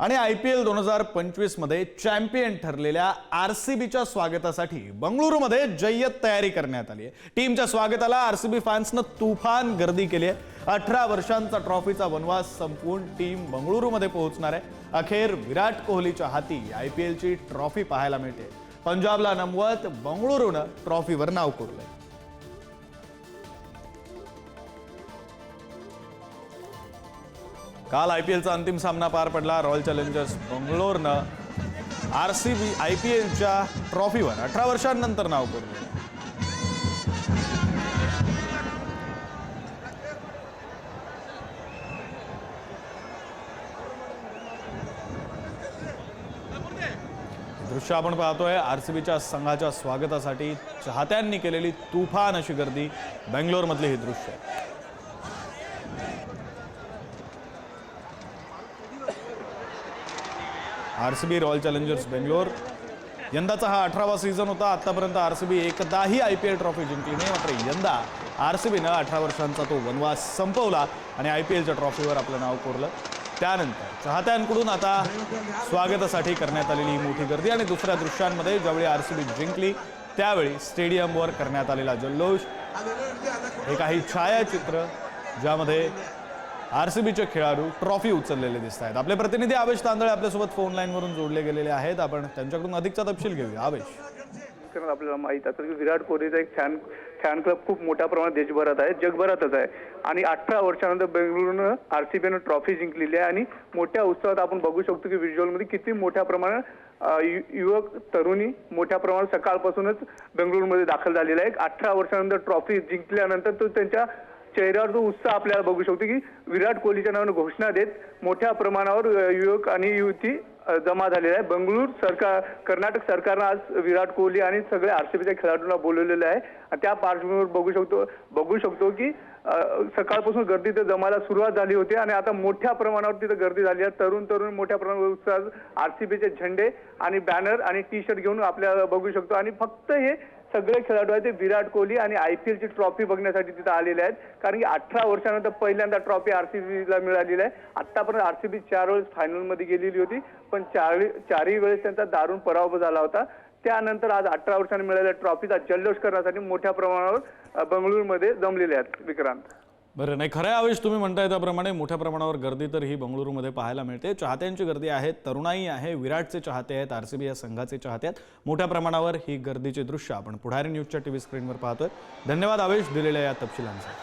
आणि I P L दोन हजार पंचवीसमध्ये चॅम्पियन ठरलेल्या आर सी बीच्या स्वागतासाठी बंगळुरूमध्ये जय्यत तयारी करण्यात आली आहे. टीमच्या स्वागताला आर सी बी फॅन्सनं तुफान गर्दी केली आहे. अठरा वर्षांचा ट्रॉफीचा वनवास संपवून टीम बंगळुरूमध्ये पोहोचणार आहे. अखेर विराट कोहलीच्या हाती आय पी एलची ट्रॉफी पाहायला मिळते. पंजाबला नमवत बंगळुरूनं ट्रॉफीवर नाव कोरलंय. काल आय पी एलचा अंतिम सामना पार पडला. Royal challengers बंगलोरनं R C B I P एलच्या ट्रॉफीवर अठरा वर्षांनंतर नाव कोरलं. दृश्य आपण पाहतोय आर सी बीच्या संघाच्या स्वागतासाठी चाहत्यांनी केलेली तुफान अशी गर्दी बेंगलोरमधली हे दृश्य. R C B royal challengers Bangalore. यंदाचा हा अठरावा सीझन होता. आत्तापर्यंत आर सी बी एकदाही आय पी एल ट्रॉफी जिंकली नाही. मात्र यंदा आर सी बीनं अठरा वर्षांचा तो वनवास संपवला आणि आय पी एलच्या ट्रॉफीवर आपलं नाव कोरलं. त्यानंतर चाहत्यांकडून आता स्वागतासाठी करण्यात आलेली ही मोठी गर्दी आणि दुसऱ्या दृश्यांमध्ये ज्यावेळी आर सी बी जिंकली त्यावेळी स्टेडियमवर करण्यात आलेला जल्लोष. हे काही छायाचित्र ज्यामध्ये आर सी बीचे खेळाडू ट्रॉफी उचललेले दिसत आहेत. आपले प्रतिनिधी आवेश तांदळे आपल्यासोबत फोन लाईनवरून जोडले गेलेले आहेत. आपण त्यांच्याकडून अधिकचा तपशील घेऊया. आवेश. कारण आपल्याला माहीत असतं की विराट कोहलीचा एक फॅन फॅन क्लब खूप मोठ्या प्रमाणात देशभरात आहे. जगभरातच आहे. आणि अठरा वर्षानंतर बेंगळुरूनं आर सी बीनं ट्रॉफी जिंकलेली आहे. आणि मोठ्या उत्सवात आपण बघू शकतो की व्हिज्युअलमध्ये किती मोठ्या प्रमाणात युवक तरुणी मोठ्या प्रमाणात सकाळपासूनच बेंगळुरूमध्ये दाखल झालेला आहे. अठरा वर्षानंतर ट्रॉफी जिंकल्यानंतर तो त्यांच्या चेहऱ्यावर जो उत्साह आपल्याला बघू शकतो की विराट कोहलीच्या नावानं घोषणा देत मोठ्या प्रमाणावर युवक आणि युवती जमा झालेला आहे बंगळूर सरकार कर्नाटक सरकारनं आज विराट कोहली आणि सगळ्या आरसीबीच्या खेळाडूंना बोलवलेलं आहे. त्या पार्श्वभूमीवर बघू शकतो बघू शकतो की सकाळपासून गर्दी तर जमायला सुरुवात झाली होती आणि आता मोठ्या प्रमाणावर तिथं गर्दी झाली आहे. तरुण तरुण मोठ्या प्रमाणावर उत्साह आरसीबीचे झेंडे आणि बॅनर आणि टी शर्ट घेऊन आपल्याला बघू शकतो. आणि फक्त हे सगळे खेळाडू आहेत ते विराट कोहली आणि आय पी एलची ट्रॉफी बघण्यासाठी तिथे आलेले आहेत. कारण की अठरा वर्षानंतर पहिल्यांदा ट्रॉफी आर सी बीला मिळालेली आहे. आतापर्यंत आरसीबी चार वेळेस फायनलमध्ये गेलेली होती पण चार चारही वेळेस त्यांचा दारुण पराभव झाला होता. त्यानंतर आज अठरा वर्षांनी मिळालेल्या ट्रॉफीचा जल्लोष करण्यासाठी मोठ्या प्रमाणावर बंगळुरूमध्ये जमलेले आहेत विक्रांत. बरं नाही खरं आवेश तुम्ही म्हणताय त्याप्रमाणे मोठ्या प्रमाणावर गर्दी तर ही बंगळुरूमध्ये पाहायला मिळते. चाहत्यांची गर्दी आहे तरुणाई आहे विराटचे चाहते आहेत आर सी बी या संघाचे चाहते आहेत. मोठ्या प्रमाणावर ही गर्दीचे दृश्य आपण पुढारी न्यूजच्या टी व्ही स्क्रीनवर पाहतोय. धन्यवाद आवेश दिलेल्या या तपशिलांसाठी.